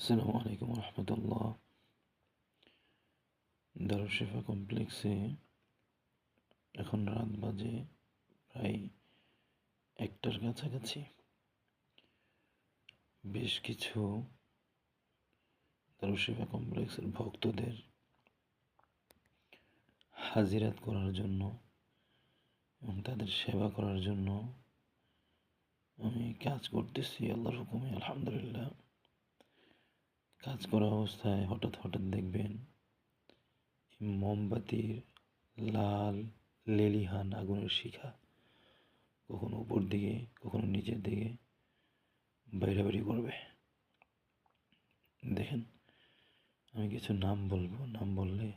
আসসালামু আলাইকুম রহমতুল্লাহ। দারুশেফা কমপ্লেক্সে এখন রাত বাজে প্রায় একটার কাছাকাছি। বেশ কিছু দারুশেফা কমপ্লেক্সের ভক্তদের হাজিরাত করার জন্য এবং তাদের সেবা করার জন্য আমি কাজ করতেছি, আল্লাহর হুকুমে, আলহামদুলিল্লাহ। কাজ করা অবস্থায় হঠাৎ হঠাৎ দেখবেন মোমবাতির লাল লেলিহান আগুনের শিখা কখনো উপর দিকে, কখনো নিচের দিকে বাইরাবাড়ি করবে। দেখেন, আমি কিছু নাম বলব, নাম বললে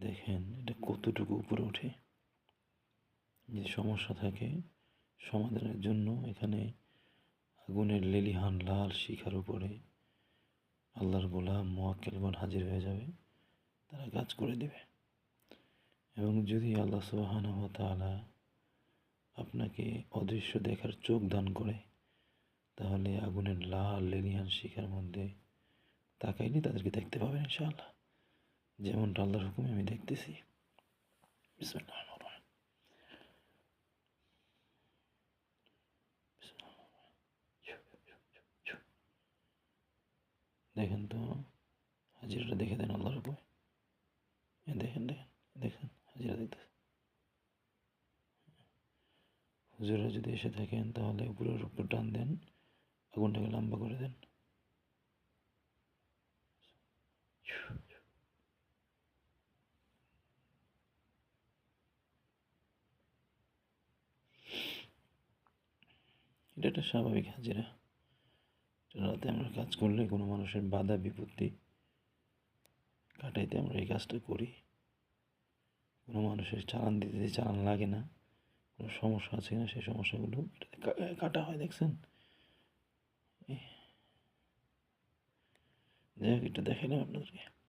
দেখেন এটা কতটুকু উপরে ওঠে। যে সমস্যা থাকে সমাধানের জন্য এখানে আগুনের লেলিহান লাল শিখার উপরে আল্লাহর গোলাম মোয়াক্কেলগণ হাজির হয়ে যাবে, তারা কাজ করে দেবে। এবং যদি আল্লাহ সুবাহানা তালা আপনাকে অদৃশ্য দেখার চোখ দান করে, তাহলে আগুনের লাল লেলিহান শিখার মধ্যে তাকাইলে তাদেরকে দেখতে পাবেন ইনশাআল্লাহ। যেমনটা আল্লাহর হুকুমে আমি দেখতেছি। বিসমিল্লাহ দেখেন তো, হাজিরাটা দেখে দেন আল্লাহর উপরে। দেখেন দেখেন দেখেন, হাজিরা দেখতেছে। হুজুরা যদি এসে থাকেন, তাহলে উপরের উপর টান দেন, আগুনটাকে লম্বা করে দেন। এটা একটা স্বাভাবিক হাজিরা। রাতে আমরা কাজ করলে কোনো মানুষের বাধা, বিপত্তি কাটাইতে আমরা এই কাজটা করি। কোনো মানুষের চালান দিতে চালান লাগে না, কোনো সমস্যা আছে কিনা সেই সমস্যাগুলো কাটা হয়, দেখছেন? যাই হোক, এটা দেখাইলাম আপনাদেরকে।